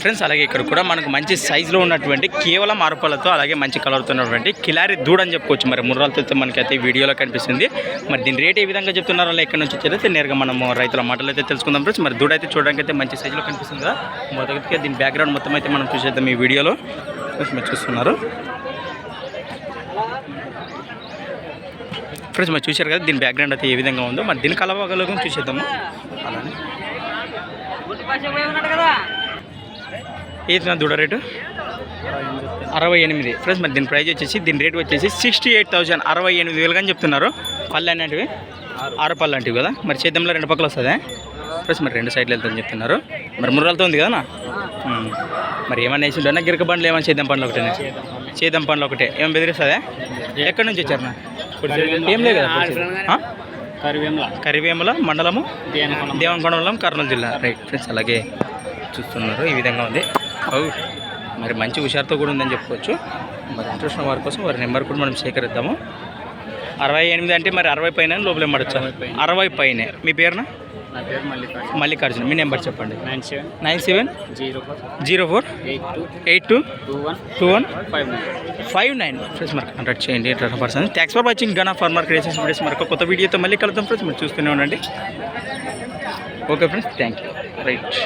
Friends అలాగే ఇక్కడ కూడా మనకు మంచి సైజులో ఉన్నటువంటి కేవలం మార్పులతో అలాగే మంచి కలర్తో ఉన్నటువంటి కిలారి దూడ అని చెప్పుకోవచ్చు. మరి ముర్రాలతో అయితే మనకైతే వీడియోలో కనిపిస్తుంది. మరి దీని రేట్ ఏ విధంగా చెప్తున్నారో ఇక్కడ నుంచి వచ్చేది నేరుగా మనము రైతుల మాటలు అయితే తెలుసుకుందాం ఫ్రెండ్స్. మరి దూడ అయితే చూడడానికి అయితే మంచి సైజులో కనిపిస్తుంది కదా. మొదటిగా దీని బ్యాక్గ్రౌండ్ మొత్తం అయితే మనం చూసేద్దాం ఈ వీడియోలో. మీరు చూస్తున్నారు. ఫ్రెండ్స్ మరి చూశారు కదా దీని బ్యాక్గ్రౌండ్ అయితే ఏ విధంగా ఉందో. మరి దీని కలవగలుగుని చూసేద్దాము. అలానే. ఏదైనా దూడ రేటు? అరవై ఎనిమిది. ఫ్రెండ్స్ మరి దీని ప్రైజ్ వచ్చేసి దీని రేట్ వచ్చేసి సిక్స్టీ ఎయిట్ థౌసండ్ అరవై ఎనిమిది వేలు కానీ చెప్తున్నారు. పళ్ళు అనేటివి? ఆరు పళ్ళు అంటివి కదా? మరి చేద్దాంలో రెండు పక్కలు వస్తుందా ఫ్రెండ్స్ మరి రెండు సైడ్లు వెళ్తుందని చెప్తున్నారు. మరి ముర్రాలతో ఉంది కదా మరి ఏమన్నా వేసి ఉంటే గిరక బండ్లు ఏమైనా చేద్దాం పండ్లు ఒకటే చేద్దాం పండ్లు ఒకటే. ఏం బెదిరిస్తుందా ఎక్కడి నుంచి వచ్చారు ఏం లేదు కదా కరివేమల కరివేముల మండలము దేవనకొండ మండలం కర్నూలు జిల్లా. రైట్ ఫ్రెండ్స్ అలాగే చూస్తున్నారు. ఈ విధంగా ఉంది. మరి మంచి హుషారుతో కూడా ఉందని చెప్పుకోవచ్చు. మరి ఇంట్రెస్ట్ ఉన్న వారి కోసం వారి నెంబర్ కూడా మనం సేకరిద్దాము. అరవై ఎనిమిది అంటే మరి అరవై పైన లోపల పడచ్చు అరవై పైనే. మీ పేరున? మల్లికార్జున. మీ నెంబర్ చెప్పండి. Nine seven. Zero four. Eight two. Eight two? Two one. Five nine. Five nine. Friends మరి కాంటాక్ట్ చేయండి. పర్సెంట్. థ్యాంక్స్ ఫర్ వాచింగ్ గనా ఫార్మర్ క్రియేషన్స్ వీడియోస్ మరొక కొత్త వీడియోతో మళ్ళీ కలుద్దాం. ఫ్రెండ్స్ మీరు చూస్తూనే ఉండండి. Okay friends thank you right